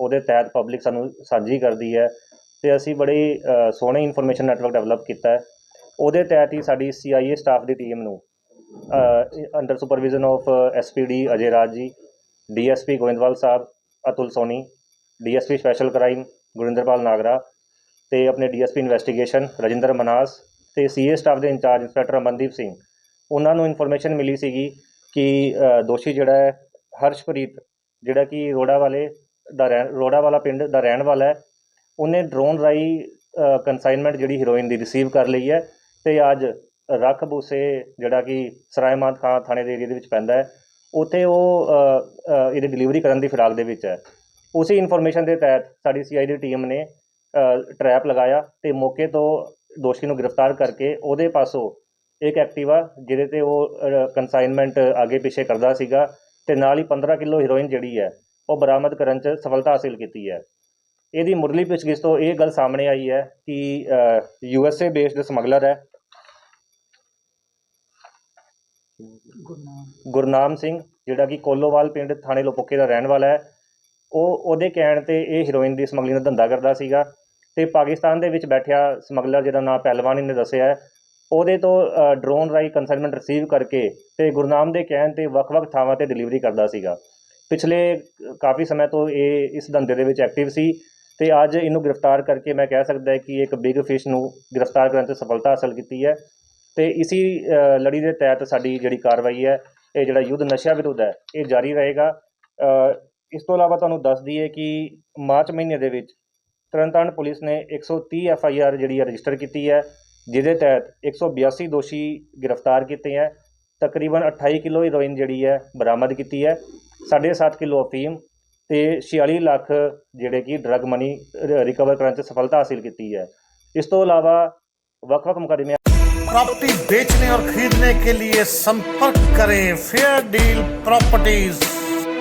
ਉਹਦੇ ਤਹਿਤ ਪਬਲਿਕ ਸਾਨੂੰ ਸਾਂਝੀ ਕਰਦੀ ਹੈ ਤੇ ਅਸੀਂ ਬੜੀ ਅ, ਸੋਹਣੀ ਇਨਫੋਰਮੇਸ਼ਨ ਨੈਟਵਰਕ ਡਿਵੈਲਪ ਕੀਤਾ ਹੈ। ਉਹਦੇ ਤਹਿਤ ਹੀ ਸਾਡੀ ਸੀਆਈਏ ਸਟਾਫ ਦੀ ਟੀਮ ਨੂੰ under supervision of SPD Ajay Raj ji DSP Goindwal Sahib Atul Soni DSP special crime Gurinderpal Nagra ਤੇ ਆਪਣੇ ਡੀਐਸਪੀ ਇਨਵੈਸਟੀਗੇਸ਼ਨ ਰਜਿੰਦਰ ਮਨਾਸ ਤੇ ਸੀਏ ਸਟਾਫ ਦੇ ਇੰਚਾਰਜ ਇੰਸਪੈਕਟਰ ਅਮਨਦੀਪ ਸਿੰਘ। ਉਹਨਾਂ ਨੂੰ ਇਨਫੋਰਮੇਸ਼ਨ ਮਿਲੀ ਸੀਗੀ ਕਿ ਦੋਸ਼ੀ ਜਿਹੜਾ ਹੈ ਹਰਸ਼ਪ੍ਰੀਤ ਜਿਹੜਾ ਕਿ ਰੋੜਾ ਵਾਲੇ ਦਾ ਰਹਿਣ ਰੋੜਾ ਵਾਲਾ ਪਿੰਡ ਦਾ ਰਹਿਣ ਵਾਲਾ ਹੈ। ਉਹਨੇ ਡਰੋਨ ਰਾਈ ਕੰਸਾਈਨਮੈਂਟ ਜਿਹੜੀ ਹੀਰੋਇਨ ਦੀ ਰਿਸੀਵ ਕਰ ਲਈ ਹੈ ਤੇ ਅੱਜ ਰੱਖ ਬੂਸੇ ਜਿਹੜਾ ਕਿ ਸਰਾਇਮਾਤ ਖਾਂ ਥਾਣੇ ਦੇ ਏਰੀਆ ਦੇ ਵਿੱਚ ਪੈਂਦਾ ਹੈ। ਉੱਥੇ ਉਹ ਇਹਦੀ ਡਿਲੀਵਰੀ ਕਰਨ ਦੀ ਫਿਰਾਕ ਦੇ ਵਿੱਚ ਹੈ। ਉਸੇ ਇਨਫੋਰਮੇਸ਼ਨ ਦੇ ਤਹਿਤ ਸਾਡੀ ਸੀਆਈ ਦੀ ਟੀਮ ਨੇ ਟਰੈਪ ਲਗਾਇਆ ਤੇ ਮੌਕੇ ਤੋਂ ਦੋਸ਼ੀ ਨੂੰ ਗ੍ਰਿਫਤਾਰ ਕਰਕੇ ਉਹਦੇ ਪਾਸੋਂ ਇੱਕ ਐਕਟਿਵਾ ਜਿਹਦੇ ਤੇ ਉਹ ਕੰਸਾਈਨਮੈਂਟ ਅੱਗੇ ਪਿੱਛੇ ਕਰਦਾ ਸੀਗਾ ਤੇ ਨਾਲ ਹੀ 15 ਕਿਲੋ ਹੀਰੋਇਨ ਜਿਹੜੀ ਹੈ ਉਹ ਬਰਾਮਦ ਕਰਨ 'ਚ ਸਫਲਤਾ ਹਾਸਿਲ ਕੀਤੀ ਹੈ। ਇਹਦੀ ਮੁਰਲੀ ਪੁੱਛਗਿੱਛ ਤੋਂ ਇਹ ਗੱਲ ਸਾਹਮਣੇ ਆਈ ਹੈ ਕਿ U S A based smuggler ਹੈ। ਗੁਰਨਾਮ ਸਿੰਘ, ਜਿਹੜਾ ਕਿ ਕੋਲੋਵਾਲ ਪਿੰਡ ਥਾਣੇ ਲੋਪੋਕੇ ਦਾ ਰਹਿਣ ਵਾਲਾ ਹੈ, ਉਹ ਉਹਦੇ ਕਹਿਣ ਤੇ ਇਹ ਹੀਰੋਇਨ ਦੀ ਸਮਗਲਿੰਗ ਦਾ ਧੰਦਾ ਕਰਦਾ ਸੀਗਾ ਤੇ ਪਾਕਿਸਤਾਨ ਦੇ ਵਿੱਚ ਬੈਠਿਆ ਸਮਗਲਰ ਜਿਹਦਾ ਨਾਮ ਪਹਿਲਵਾਨ ਨੇ ਦੱਸਿਆ ਹੈ, ਉਹਦੇ ਤੋਂ ਡਰੋਨ ਰਾਈ ਕੰਸਾਈਨਮੈਂਟ ਰਿਸੀਵ ਕਰਕੇ ਤੇ ਗੁਰਨਾਮ ਦੇ ਕਹਿਣ ਤੇ ਵੱਖ-ਵੱਖ ਥਾਵਾਂ ਤੇ ਡਿਲੀਵਰੀ ਕਰਦਾ ਸੀਗਾ। ਪਿਛਲੇ ਕਾਫੀ ਸਮੇਂ ਤੋਂ ਇਹ ਇਸ ਧੰਦੇ ਦੇ ਵਿੱਚ ਐਕਟਿਵ ਸੀ ਤੇ ਅੱਜ ਇਹਨੂੰ ਗ੍ਰਿਫਤਾਰ ਕਰਕੇ ਮੈਂ ਕਹਿ ਸਕਦਾ ਕਿ ਇੱਕ ਬਿਗ ਫਿਸ਼ ਨੂੰ ਗ੍ਰਿਫਤਾਰ ਕਰਨ 'ਤੇ ਸਫਲਤਾ ਹਾਸਲ ਕੀਤੀ ਹੈ ਤੇ ਇਸੀ ਲੜੀ ਦੇ ਤਹਿਤ ਸਾਡੀ ਜਿਹੜੀ ਕਾਰਵਾਈ ਹੈ, ਇਹ ਜਿਹੜਾ ਯੁੱਧ ਨਸ਼ਾ ਵਿਰੁੱਧ ਹੈ, ਇਹ ਜਾਰੀ ਰਹੇਗਾ। ਇਸ ਤੋਂ ਇਲਾਵਾ ਤੁਹਾਨੂੰ ਦੱਸ ਦਈਏ ਕਿ ਮਾਰਚ ਮਹੀਨੇ ਦੇ ਵਿੱਚ ਤਰਨਤਾਰਨ ਪੁਲਿਸ ਨੇ 130 ਐਫ ਆਈ ਆਰ ਜਿਹੜੀ ਹੈ ਰਜਿਸਟਰ ਕੀਤੀ ਹੈ, ਜਿਹਦੇ ਤਹਿਤ 182 ਦੋਸ਼ੀ ਗ੍ਰਿਫਤਾਰ ਕੀਤੇ ਹੈ, ਤਕਰੀਬਨ 28 ਕਿਲੋ ਹੀਰੋਇਨ ਜਿਹੜੀ ਹੈ ਬਰਾਮਦ ਕੀਤੀ ਹੈ। 7.5 ਕਿਲੋ ਅਫੀਮ ਤੇ 46 ਲੱਖ ਜਿਹੜੇ ਕਿ ਡਰਗ ਮਨੀ ਰਿਕਵਰ ਕਰਨ 'ਚ ਸਫਲਤਾ ਹਾਸਿਲ ਕੀਤੀ ਹੈ ਇਸ ਤੋਂ ਇਲਾਵਾ ਵੱਖ-ਵੱਖ ਮੁਕੱਦਮੇ प्रॉपर्टी बेचने और खरीदने के लिए संपर्क करें फेयर डील प्रॉपर्टीज